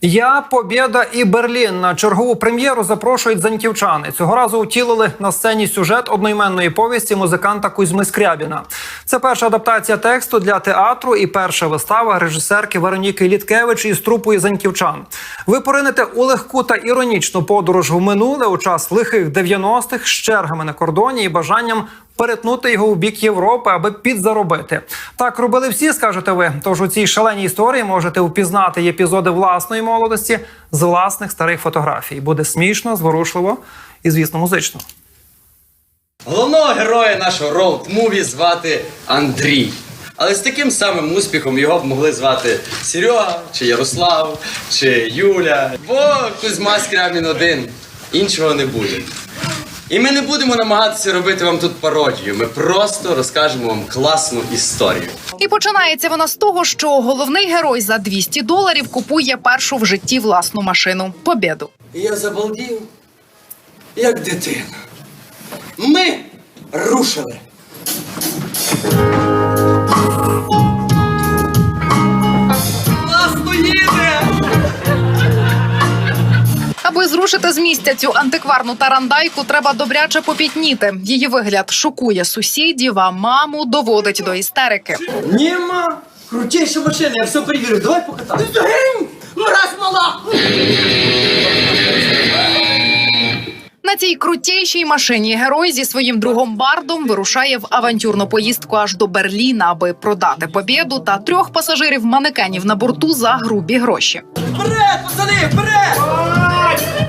Я Побєда і Берлін на чергову прем'єру запрошують заньківчани. Цього разу утілили на сцені сюжет одноіменної повісті музиканта Кузьми Скрябіна. Це перша адаптація тексту для театру і перша вистава режисерки Вероніки Літкевич із трупою заньківчан. Ви поринете у легку та іронічну подорож в минуле у час лихих 90-х з чергами на кордоні і бажанням перетнути його у бік Європи, аби підзаробити. Так робили всі, скажете ви. Тож у цій шаленій історії можете впізнати епізоди власної молодості з власних старих фотографій. Буде смішно, зворушливо і, звісно, музично. Головного героя нашого роуд-муві звати Андрій. Але з таким самим успіхом його б могли звати Серега, чи Ярослав, чи Юля. Бо Кузьма Скрябін один. Іншого не буде. І ми не будемо намагатися робити вам тут пародію. Ми просто розкажемо вам класну історію. І починається вона з того, що головний герой за 200 доларів купує першу в житті власну машину Побєду. Я забалдів, як дитина. Ми рушили. Аби зрушити з місця цю антикварну тарандайку, треба добряче попітніти. Її вигляд шокує сусідів, а маму доводить до істерики. Нема! Крутейша машина, я все перевірив. Давай покатаємось. Мразь мала! На цій крутейшій машині герой зі своїм другом Бардом вирушає в авантюрну поїздку аж до Берліна, аби продати побєду та трьох пасажирів манекенів на борту за грубі гроші. Вперед, пацани, вперед!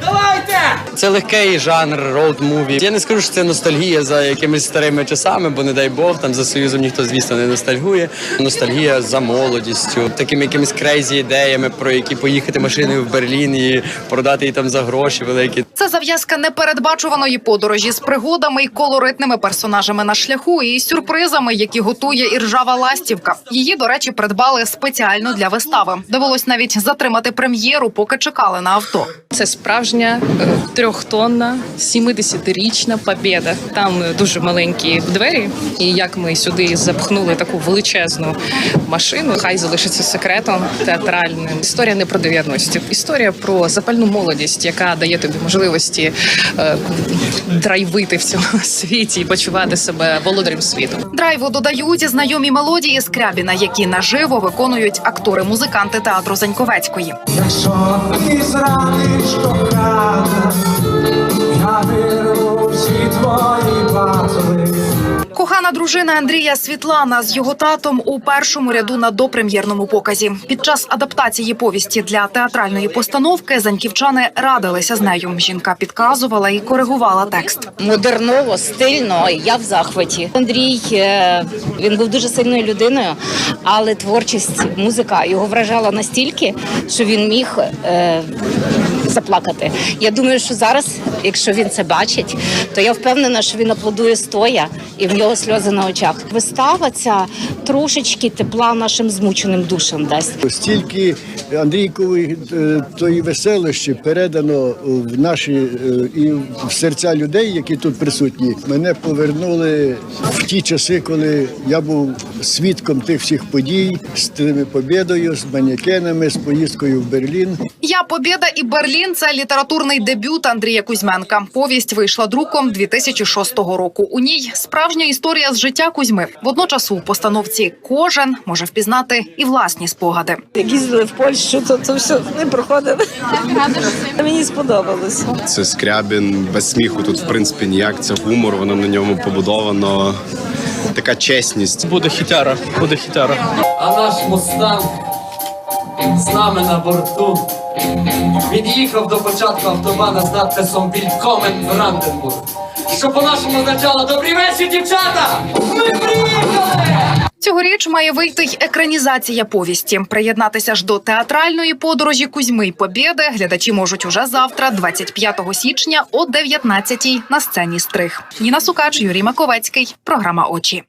Давайте! Це легкий жанр роуд-муві. Я не скажу, що це ностальгія за якимись старими часами, бо не дай Бог, там за союзом ніхто, звісно, не ностальгує. Ностальгія за молодістю, такими якимись крейзі ідеями, про які поїхати машиною в Берлін і продати її там за гроші великі. Це зав'язка непередбачуваної подорожі з пригодами й колоритними персонажами на шляху і сюрпризами, які готує іржава ластівка. Її, до речі, придбали спеціально для вистави. Довелось навіть затримати прем'єру, поки чекали на авто. Це справжня е, трьохтонна 70-річна побєда. Там дуже маленькі двері, і як ми сюди запхнули таку величезну машину, хай залишиться секретом театральним. Історія не про 90-ті. історія про запальну молодість, яка дає тобі можливості е, драйвити в цьому світі і почувати себе володарем світу. Драйву додають знайомі мелодії Скрябіна, які наживо виконують актори-музиканти театру Заньковецької. Якщо ти зраниш кохана, вирву всі твої батли. Кохана дружина Андрія Світлана з його татом у першому ряду на допрем'єрному показі. Під час адаптації повісті для театральної постановки заньківчани радилися з нею. Жінка підказувала і коригувала текст. модерново, стильно. Я в захваті. Андрій е, він був дуже сильною людиною, але творчість, музика його вражала настільки, що він міг е, заплакати. Я думаю, що зараз, якщо він це бачить, то я впевнена, що він аплодує стоя і в нього на очах. Вистава ця трошечки тепла нашим змученим душам дасть. Стільки Андрійкової е, тої веселощі передано в наші е, і в серця людей, які тут присутні. Мене повернули в ті часи, коли я був свідком тих всіх подій з тими побєдою, з манекенами, з поїздкою в Берлін. Я Побєда і Берлін це літературний дебют Андрія Кузьменка. Повість вийшла друком 2006 року. У ній справжня історія з життя Кузьми. Водночас у постановці кожен може впізнати і власні спогади. Як їздили в Польщу, то, то все не проходили. Мені сподобалось. Це скрябін без сміху. Тут в принципі ніяк це гумор, воно на ньому побудовано. Така чесність. Буде хітяра, буде хітяра. а наш мустанг з нами на борту. Від'їхав до початку автобана з надписом в Ранденбург. Що по-нашому означало «Добрий вечір, дівчата! Ми приїхали!» Цьогоріч має вийти й екранізація повісті. Приєднатися ж до театральної подорожі Кузьми й Побєди глядачі можуть уже завтра, 25 січня, о 19-й на сцені Стриг. Ніна Сукач, Юрій Маковецький. Програма Очі.